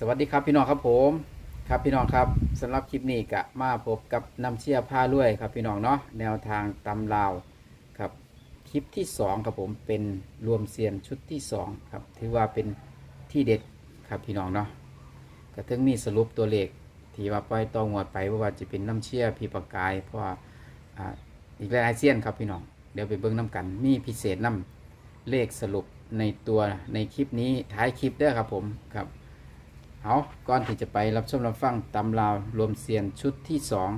สวัสดีครับพี่น้องครับผมครับพี่น้องครับสำหรับคลิปนี้กะมาพบกับน้ำเชี่ยผ้าลุยครับพี่น้องเนาะแนวทางตำลาวครับคลิปที่สองครับผมเป็นรวมเซียนชุดที่สองครับถือว่าเป็นที่เด็ดครับพี่น้องเนาะก็ถึงมีสรุปตัวเลขที่ว่าปล่อยตองวดไปว่าจะเป็นน้ำเชี่ยพีประกาย เพราะอ่าอีกหลายเซียนครับพี่น้องเดี๋ยวไปเบิ้งน้ำกันมีพิเศษน้ำเลขสรุปในตัวในคลิปนี้ท้ายคลิปเด้อครับผมครับ เอาก่อนที่จะไปรับชมรับฟังตำราวรวมเซียนชุดที่สอง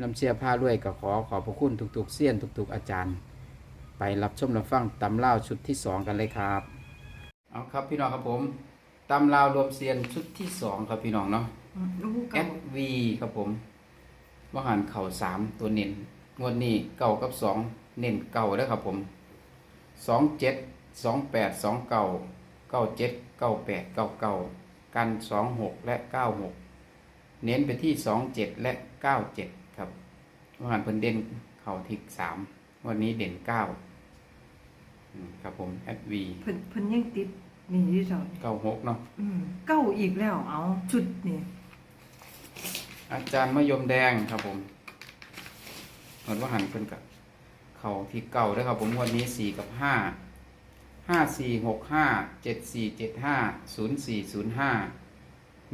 น้ำเชื่อผ้าด้วยก็ขอขอบพระคุณทุกๆเซียนทุกๆอาจารย์ ไปรับชมรับฟังตำราวชุดที่สองกันเลยครับเอาครับพี่น้องครับผมตำราวรวมเซียนชุดที่สองครับพี่น้องเนาะลูกแอเก่าดวีครับผมมหันเข่าสามตัวเน้นงวดนี้เก่ากับสองเน้นเก่าแล้วครับผมสองเจ็ดสองแปดสองเก่าเก้าเจ็ดเก้าแปดเก้าเก้า กันสองหกและเก้าหกเน้นไปที่สองเจ็ดและเก้าเจ็ดครับมหันเพิ่นเด่นเข่าทิกสามวันนี้เด่นเก้าอืมครับผมแอดวีเพิ่นเพิ่นยังติดนี่ที่สองเก้าหกเนาะอืมเก้าอีกแล้วเอาชุดนี่อาจารย์มะยมแดงครับผมเหมือนว่าหันเพิ่นกับเขาที่เก่าด้วยครับผมงวันนี้สี่กับห้า ห้าสี่หกห้าเจ็ดสี่เจ็ดห้าศูนย์สี่ศูนย์ห้า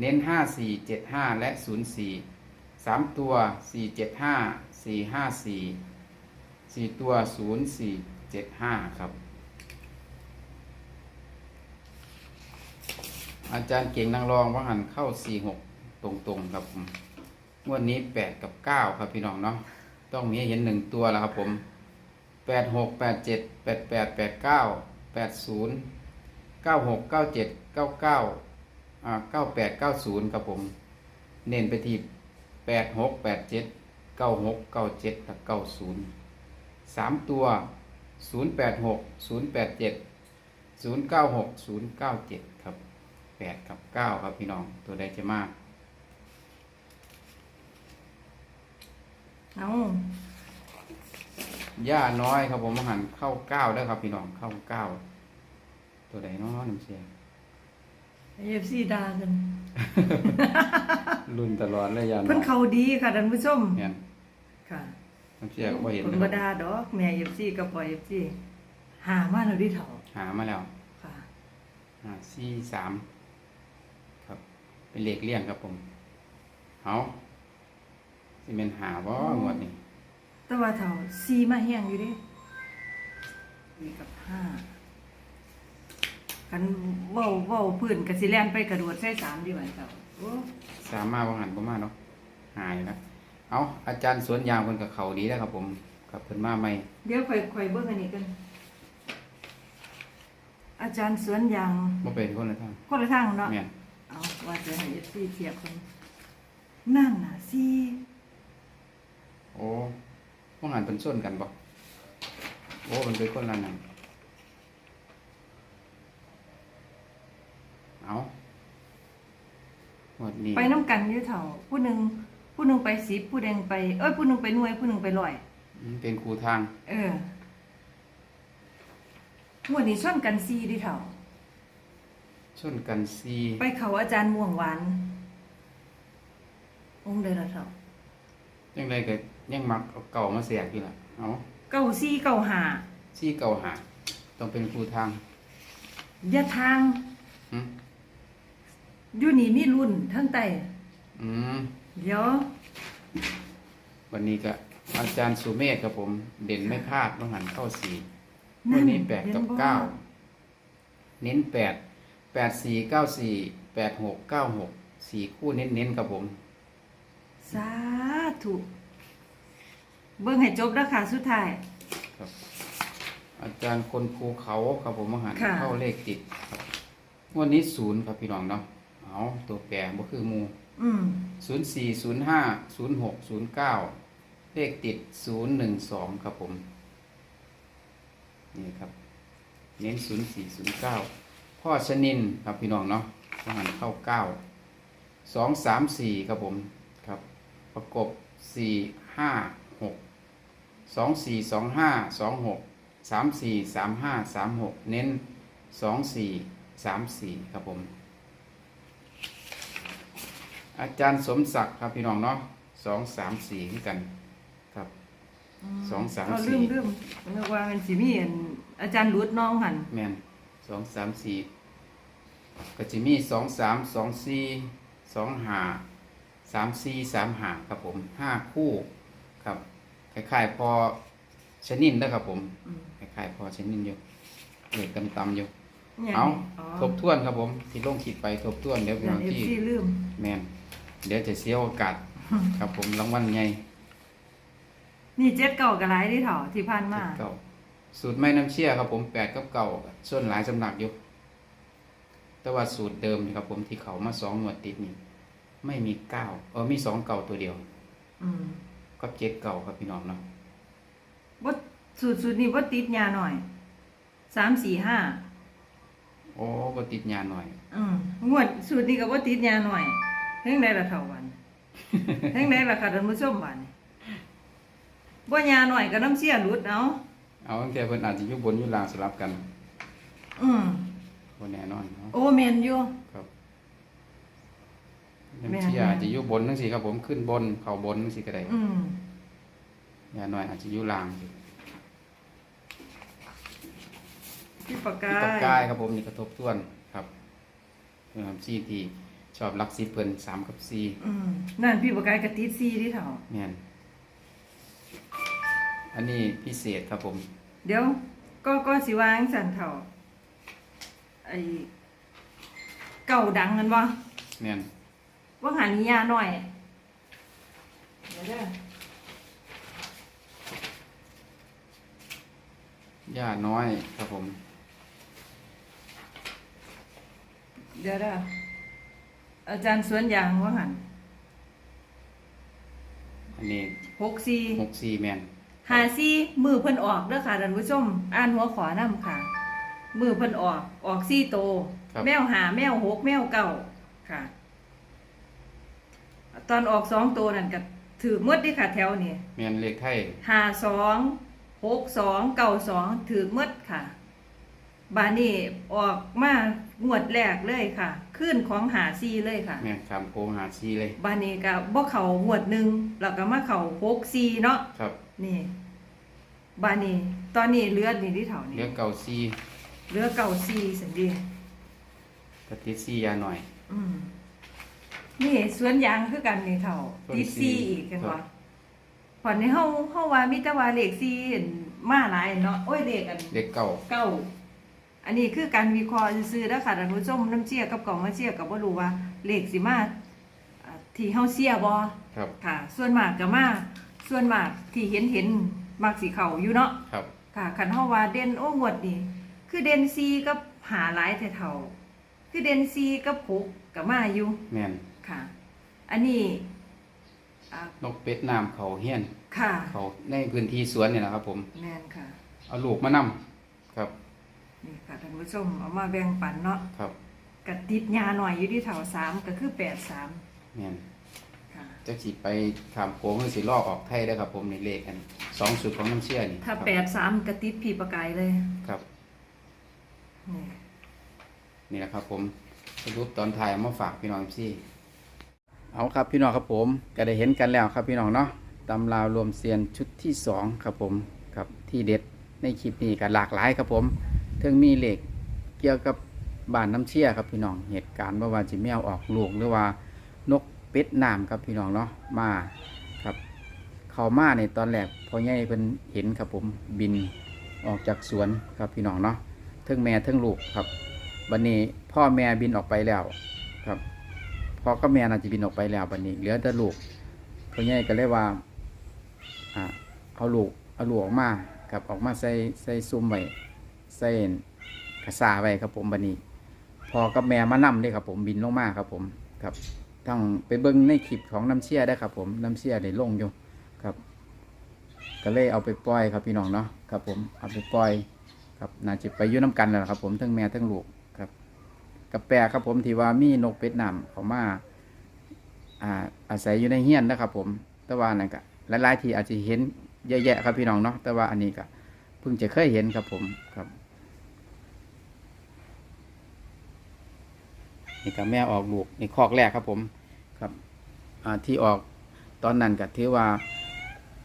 เน้นห้าสี่เจ็ดห้าและศูนย์สี่สามตัวสี่เจ็ดห้าสี่ห้าสี่สี่ตัวศูนย์สี่เจ็ดห้าครับ อาจารย์เก่งนางรองว่าหันเข้าสี่หกตรงๆครับผมงวดนี้แปดกับเก้าครับพี่น้องเนาะต้องมีให้เห็นหนึ่งตัวแล้วครับผมแปดหกแปดเจ็ดแปดแปดแปดเก้า แปดศูนย์เก้าหกเก้าเจ็ดเก้าเก้าอ่าเก้าแปดเก้าศูนย์ครับผม เน้นไปที่แปดหกแปดเจ็ดเก้าหกเก้าเจ็ดและเก้าศูนย์สามตัวศูนย์แปดหกศูนย์แปดเจ็ดศูนย์เก้าหกศูนย์เก้าเจ็ดครับแปดกับเก้าครับพี่น้องตัวใดจะมาก เอา ย่าน้อยครับผมอาหารเข้าเก้าได้อครับ พี่น้องเข้าเก้าตัวใดเน้อน้ำเชียเอฟซีดากันรุ่นตลอดเลยย่าน้เพิ่นอยเขาดีค่ะท่านผู้ชมเนี่ยค่ะน้ำเชียก็บ่เห็นเพิ่นนะคบ่รับดาดอกแม่เอฟซีกับปอยเอฟซีหามาแล้วดิเฒ่าหามาแล้วค่ะหาสี่สามครับ เป็นเลขเลี่ยงครับผมเอาสิเป็นหาว่งวดนี้ แต่ว่าเฒ่าซีมาแห้งอยู่เดินี่กับห้ากันเว้าเว้าพื้นก็สิแล่นไปกระโดดใส่สามดีกว่าเฒ่าโอ้สามมาว่าหันประมาณเนาะหายนะเอาอาจารย์สวนยางคนกับเขาดีแล้วครับ ผมกับเพิ่นมาใหม่เดี๋ยวค่อยค่อยเบิ่งอันนี้กัน อาจารย์สวนยางบ่เป็นคนละทางคนละทางเนาะแม่นเอาว่าจะให้ซีเทียบกันนั่นน่ะซีโอ้พวกหัน เป็นส้นกันบ่โอ้มันเป็นคนละนั่นเอาหมดนี้ไปน้ำกันอยู่เถ่าผู้หนึ่งผู้หนึ่งไปสิบผู้หนึ่งไปเอ้ยผู้หนึ่งไปหน่วย ผู้หนึ่งไปร้อยอืมเป็นครูทาง เออหมวดนี้ชนกันซีดิเถ่า ส้นกันซีไปเขาอาจารย์ม่วงหวานองค์เดละเถ่ายังไงก็ ยังมักเอาเก่ามาเสียกอยู่ล่ะเอาเก้าซีเก้าหาซีเก่าหาต้องเป็นครูทางอยาทางอืมอยู่นี่มีรุ่นทั้งไตอืมเดี๋ยววันนี้ก็อาจารย์สุเมธครับผม เด่นไม่พลาดต้องหันเข้าสีวันนี้แปดกับห็นบ่เก้าเน้นแปดแปดสี่เก้าสี่แปดหกเก้าหกสี่คู่เน้นเน้นๆครับผม สาธุ เบิ่งให้จบแล้วค่ะสุดท้าย ครับ อาจารย์คนภูเขาครับผมมหาค่ะ เข้าเลขติดครับงวันนี้ศูนย์ครับพี่น้องเนาะเอาตัวแปรบ่คือหมูอืมศูนย์สี่ศูนย์ห้าศูนย์หกศูนย์เก้าเลขติดศูนย์หนึ่งสองครับผม นี่ครับ เน้นศูนย์สี่ศูนย์เก้าพ่อชนินครับพี่น้องเนาะมหันเข้าเก้าสองสามสี่ครับผมครับ ประกบสี่ห้าหก สองสี่สองห้าสองหกสามสี่สามห้าสามหกเน้นสองสี่สามสี่ครับผม อาจารย์สมศักดิ์ครับพี่น้องเนาะสองสามสี่คือกันครับสองสามเอสี่ลืมลืมนึกว่ามันสิมีอันอาจารย์รุดน้องหันแมนสองสามสี่ก็จะมีสองสามสองสี่สองห้าสามสี่สามห้าครับผมห้าคู่ครับ คล้ายๆพอชนินนะครับผมอืมคล้ายๆพอชนินอยู่เหล็กตำๆอยู่นี่ยเอาอ๋อทบทวนครับผมที่ลงขีดไปทบทวนเดี๋ยวพี่อน้ย่าองงเอฟที่ซีลืม แมนเดี๋ยวจะเสียโอกาสครับผมรางวัลไงนี่เจ็ดเก่ากับไรที่เถาที่ผ่านมา เก่าสูตรไม่น้ำเชี่ยครับผมแปดกับเก่าส่วนหลายสำนักอยู่แต่ว่าสูตรเดิมครับผมที่เขามาสองหนวดติดนี่ไม่มีเก้าเออมีสองเก่าตัวเดียว อืม ก็เจ็ดเก่าครับพี่น้องเนาะบ่สูตรสูตรนี้บ่ติดยาหน่อยสามสี่ห้าโอ้ก็ติดยาหน่อย อืมงวดสูตรนี้ก็บ่ติดยาหน่อยเฮ็งได้ละเท่าวันเฮ็งได้ละค่ะท่านผู้ชมวันบ่ยาหน่อยก็น้ำเสียหลุดเอาเอาตั้งแต่เพิ่นอาจจะอยุบบนอยุล่างสลับกัน อืมบนแน่นอนเนาะโอ้แม่นอยู่ครับ แม่นน้ำเชี่ยแม่นอาจจะอยุบบนทั้งสี่ครับผมขึ้นบนเข่าบนทั้งสี่ก็ได้อืมยาหน่อยอาจจะอยุล่างพี่ปากที่กาตกกายครับผมนี่กระทบท้วนครับเพิ่นซี่ที่ชอบรักสิบเพิ่นสามกับสี่อืมนั่นพี่ปากกายก็ติดซีที่เท่าแม่นอันนี้พิเศษครับผมเดี๋ยว ก็ก็สิวางสันเท่าไอ้เก่าดังกันบ่แม่น ว่าหันยาหน่อยเดี๋ยวเด้อย่าน้อยครับผม เดี๋ยวเด้ออาจารย์สวนยางว่าหันอันนี้หกสี่หกสี่แม่นหาซี่มือเพิ่นออกเด้อค่ะท่านผู้ชม อ่านหัวขอนํค่ะ มือเพิ่นออกออกซี่โตครับแมวหาแมวหกแมวเก่าค่ะ ตอนออกสองโตวนั่นก็ถือหมดเดิค่ะแถวนี้แม่นเลขไทยหาสองหกสองเก่าสองถือหมดค่ะ บานี่ออกมางวดแรกเลยค่ะขึ้นของหาซีเลยค่ะ แม่นคำโค้งหาซีเลย บานี่ก็บ่เข่างวดหนึ่งแล้วก็มาเข่าหกซีเนาะครับนี่ บานี่ตอนนี้เหลือดนี่ที่เท่านี้เรียกเก่าซีเหลือเก่าซีสันดีกระติดซียาหน่อย อืม นี่สวนยางคือกันนี่เท่าสวนติดซีซีอีกกันครัวะบผ่อนในเฮาเฮาว่ามีแต่ว่าเลขซีอั่นมาหลายเนาะโอ้ยเลขอันเลขเก่าเก้าอันนี้คือการวิเคราะห์ซื่อๆแล้วค่ะท่านผู้ชมน้ำเชี่ยกับกล่องมาเชี่ยกับบ่รู้ว่าเลขสิมาอ่าที่เฮาเชี่ยบ่ ครับค่ะ ส่วนมากก็มา ส่วนมากที่เห็นเห็นมักสิเข้าอยู่เนาะ ครับ ค่ะคันเฮาว่าเด่นโอ้งวดนี่ คือเด่นซีกับหาหลายแท้เท่า คือเด่นซีกับหกก็มาอยู่ แม่น ค่ะ อันนี้อ่านกเป็ดน้ำเขาเฮี้ยน ค่ะเขาในพื้นที่สวนเนี่ยนะครับผม แม่นค่ะ เอาลูกมานำครับ นี่ค่ะท่านผู้ชมเอามาแบ่งปันเนาะครับกะติดยาหน่อยอยู่ที่แถวสามก็คือแปดสามแม่นค่ะ จะสิไปถามโค้งหรือสิลอกออกไทยได้อครับ ผมในเลขกันสองสูตรของน้ำเชี่ยนี่ถ้าครับแปดสามกะติดผีประกายเลยครับ นี่นี่แหละครับ ผมสรุปตอนถ่ายเอามาฝากพี่น้องพี่ เอาครับพี่น้องครับผมก็ได้เห็นกันแล้วครับพี่น้องเนาะตำราวรวมเซียนชุดที่สองครับผมครับที่เด็ดในคลิปนี้ก็หลากหลายครับผมถึงมีเหล็กเกี่ยวกับบ้านน้ำเชี่ยครับพี่น้องเหตุการณ์ว่าว่าจิแมวออกลูกหรือว่านกเป็ดน้ำครับพี่น้องเนาะมาครับเขามาในตอนแรกพอใหญ่เพิ่นเห็นครับผมบินออกจากสวนครับพี่น้องเนาะเทิงแม่เทิงลูกครับวันนี้พ่อแม่บินออกไปแล้วครับ พอกับแม่น่าจะบินออกไปแล้ววันนี้เหลือแต่ลูกพ่อใหญ่ก็เลยว่าอ่าเอาลูกเอาลูกออกมาครับออกมาใส่ใส่ซุ้มไว้ใส่กระสาไว้ครับผมวันนี้พอกับแม่มานํเด้ครับผมบินลงมาครับผมครับต้องไปเบิ่งในคลิปของน้ำเชี่ยได้ครับผมน้ำเชี่ยได้ลงอยู่ครับก็เลยเอาไปปล่อยครับพี่น้องเนาะครับผมเอาไปปล่อยครับน่าจะไปยุ่น้ำกันแล้วครับผมทั้งแม่ทั้งลูก กับแปลครับผมที่ว่ามีนกเป็ดน้ำเขามาอ่าอาศัยอยู่ในเฮียนนะครับ ผมแต่ว่านั่นก็หลายๆที่อาจจะเห็นเยอะแยะครับพี่น้องเนาะแต่ว่าอันนี้ก็เพิ่งจะเคยเห็นครับผมครับนี่ก็แม่ออกลูกนี่คอกแรกครับผมครับที่ออกตอนนั้นก็ถือว่า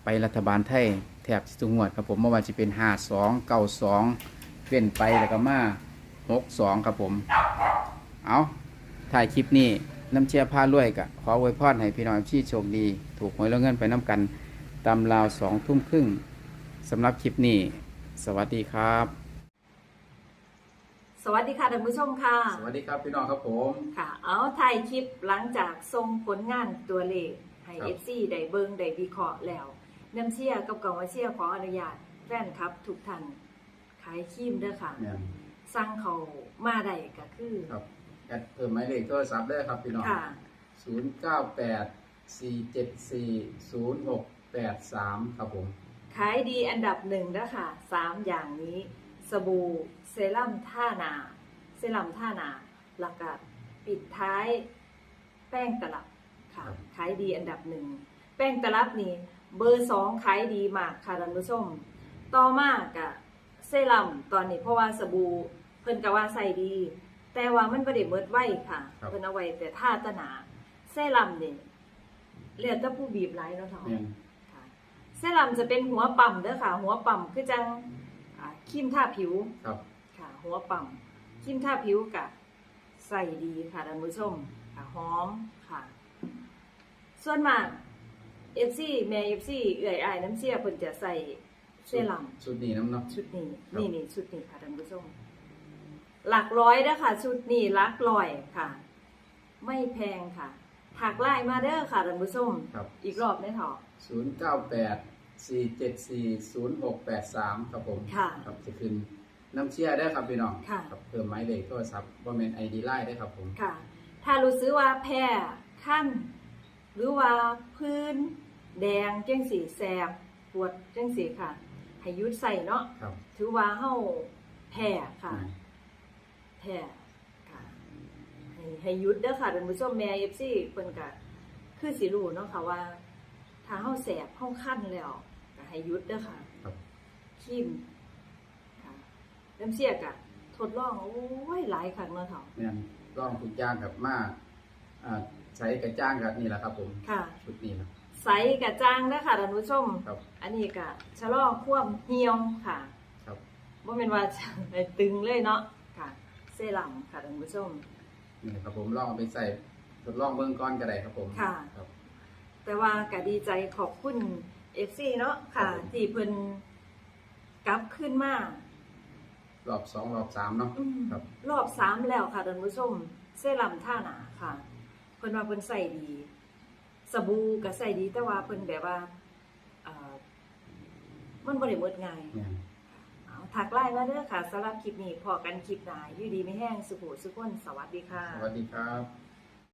ไปรัฐบาลไทยแทบสิทุกงวดครับผมเมื่อวานจะเป็นห้าสองเก้าสองเว้นไปแล้วก็มาหกสองครับผม เอาถ่ายคลิปนี้น้ำเชียร์ผ้ารวยกะขอไว้พรให้พี่น้องที่โชคดี ถูกหวยแล้วเงินไปน้ำกันตามราวสองทุ่มครึ่งสำหรับคลิปนี้ สวัสดีครับ สวัสดีค่ะท่านผู้ชมค่ะ สวัสดีครับพี่น้องครับผม ค่ะ เอาถ่ายคลิปหลังจากส่งผลงานตัวเลขให้ครับ FC ได้เบิงได้วิเคราะห์แล้วน้ำเชี่ยกับกองว่าเชี่ยขออนุญาตแฟนครับทุกท่านขายครีมเด้อค่ะ เนี่ย สั่งเขามาได้ก็คือครับ แอดเพิ่มหมายเลขโทรศัพท์ได้ครับพี่น้องค่ะ ศูนย์เก้าแปดสี่เจ็ดสี่ศูนย์หกแปดสามครับผม ขายดีอันดับหนึ่งเด้อค่ะสามอย่างนี้ สบู่เซรั่มท่านา เซรั่มท่านาหลักกัปิดท้ายแป้งตลับค่ะ ครับ ขายดีอันดับหนึ่ง แป้งตลับนี่เบอร์สองขายดีมากค่ะท่านผู้ชม ต่อมากกะเซรั่มตอนนี้เพราะว่าสบู่เพิ่นก็ว่าใส่ดี แต่ว่ามันบ่ได้เมิดไว้ค่ะครับ เพิ่นเอาไว้แต่ท่าตะหนาเซรั่มนี่เรียนแต่ผู้บีบหลายเนาะเฒ่าเนี่ย ค่ะเซรั่มจะเป็นหัวปั่มเด้อค่ะ หัวปั่มคือจังอ่าครีมทาผิวครับ ค่ะ หัวปั่มครีมทาผิวกะใส่ดีค่ะท่านผู้ชมค่ะหอมค่ะ ส่วนมากเอฟซีแม่เอฟซีเอื่อยอายน้ำเชี่ยเพิ่นจะใส่เซรั่มชุดนี้น้ำเนาะ ชุดนี้ครับนี่นี่ชุดนี้ค่ะท่านผู้ชม หลักร้อยเด้อค่ะ ชุดนี้หลักร้อยค่ะ ไม่แพงค่ะ ถักไล่มาเด้อค่ะท่านผู้ชมครับ อีกรอบได้เถอะ ศูนย์เก้าแปดสี่เจ็ดสี่ศูนย์หกแปดสามครับผมค่ะครับจะขึ้นน้ำเชียร์ได้ครับพี่น้องค่ะครับเพิ่มหมายเลขโทรศัพท์ว่าเมนไอดีไลน์ได้ครับผม ค่ะ ถ้ารู้สึกว่าแพ้ขั้น หรือว่าพื้น แดงจังสีแสบปวดจังสีค่ะ ให้หยุดใส่เนาะครับ ถือว่าเฮาแพ้ค่ะ อืม แพ้ค่ะให้ให้หยุดเด้อค่ะท่านผู้ชมแม่ FC เพิ่นก็คือสิรู้เนาะค่ะว่าถ้าเฮาแสบเฮาคันแล้วก็ให้หยุดเด้อค่ะครับคิมค่ะน้ำเสียกะทดลองโอ้ยหลายครั้งเนาะเฒ่าเนี่ยร่องทุกอย่างกับมาอ่าใช้กระจ้างกับนี่แหละครับ ผมค่ะ ชุดนี้นะ ใสกะจ้างเด้อค่ะท่านผู้ชม ครับ อันนี้กะชะลอความเหี่ยวค่ะครับบ่แม่นว่าจะไปตึงเลยเนาะค่ะเซรั่มค่ะท่านผู้ชม นี่ครับผมลองเอาไปใส่ทดลองเบื้องก้อนก็ได้ครับผมค่ะครับ แต่ว่าก็ดีใจขอบคุณ FC เนาะค่ะครับผม ที่เพิ่นกลับขึ้นมารอบสองรอบสามเนาะ อืมครับ รอบสามแล้วค่ะท่านผู้ชมเซรั่มท่าหนาค่ะ เพิ่นว่าเพิ่นใส่ดี สบู่ก็ใส่ดีแต่ว่าเพิ่นแบบว่าเอ่อมันบ่ได้หมดง่าย เนี่ยเอา ถักไลน์มาเด้อค่ะสำหรับคลิปนี้พอกันคลิปหนาอยู่ดีไม่แห้งสุขุสุขคนสวัสดีค่ะ สวัสดีครับ